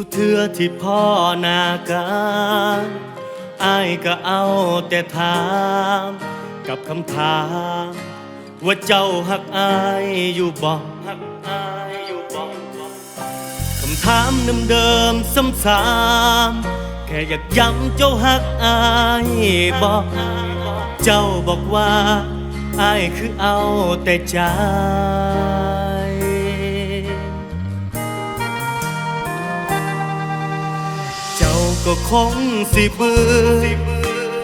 สุเทือที่พ่อหนากาอายก็เอาแต่ถาม กับคำถาม ว่าเจ้าหักอายอยู่บ่หักอายอยู่บ่คำถามเดิมๆซ้ำๆแค่อยากย้ำเจ้าหักอายบ่เจ้าบอกว่าอายคือเอาแต่ใจ ก็คงสิเบื่อ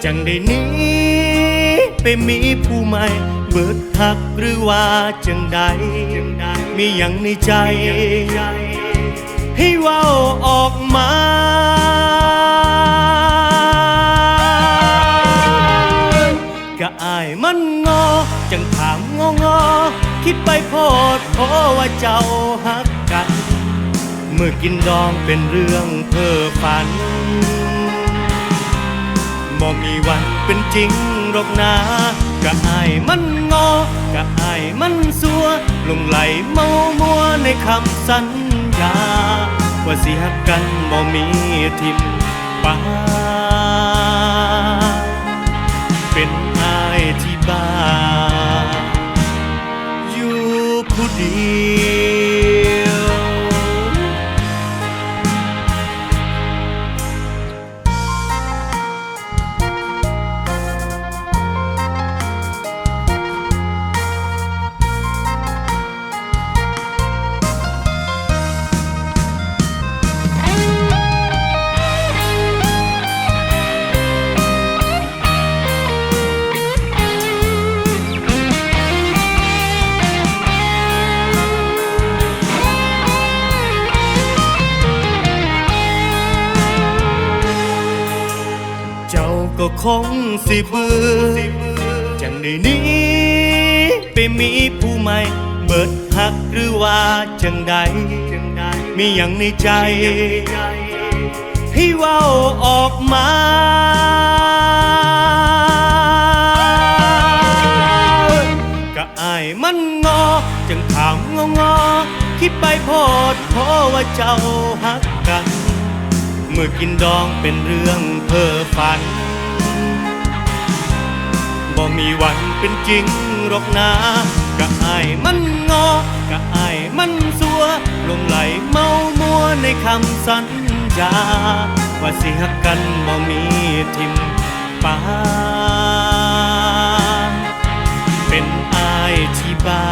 จังได้นี้ไปมีผู้ใหม่เบิดทักหรือว่าจังใดมีอย่างในใจ ให้เว้าออกมาก็อายมันงอ จังถามงองอคิดไปโพดเพราะว่าเจ้าหักกัน เมื่อกินดองเป็นเรื่องเพ้อฝันบ่มีวันเป็นจริงหรอกนะกะอายมันงอกะอายมันสัว ลงไหลเมามัวในคำสัญญา ว่าสิหักกันบ่มีทิมปาเป็นอายที่บ้า คงสิเบื่อจังได้หนี้ไปมีผู้ใหม่ เบิดหักหรือว่าจังใด มีอย่างในใจ ให้เว้าออกมาก็อายมันงอ จังถามงองอคิดไปโพดเพราะว่าเจ้าหักกัน เมื่อกินดองเป็นเรื่องเพ้อฝัน มีวันเป็นจริงหรอกนะกะอายมันงอกะอายมันสัวลงไหลเมามัวในคำสัญญาว่าสิหักกันบ่มีทิมปาเป็นอายที่บ้า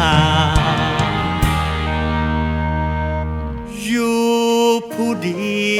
อยู่ผู้ดี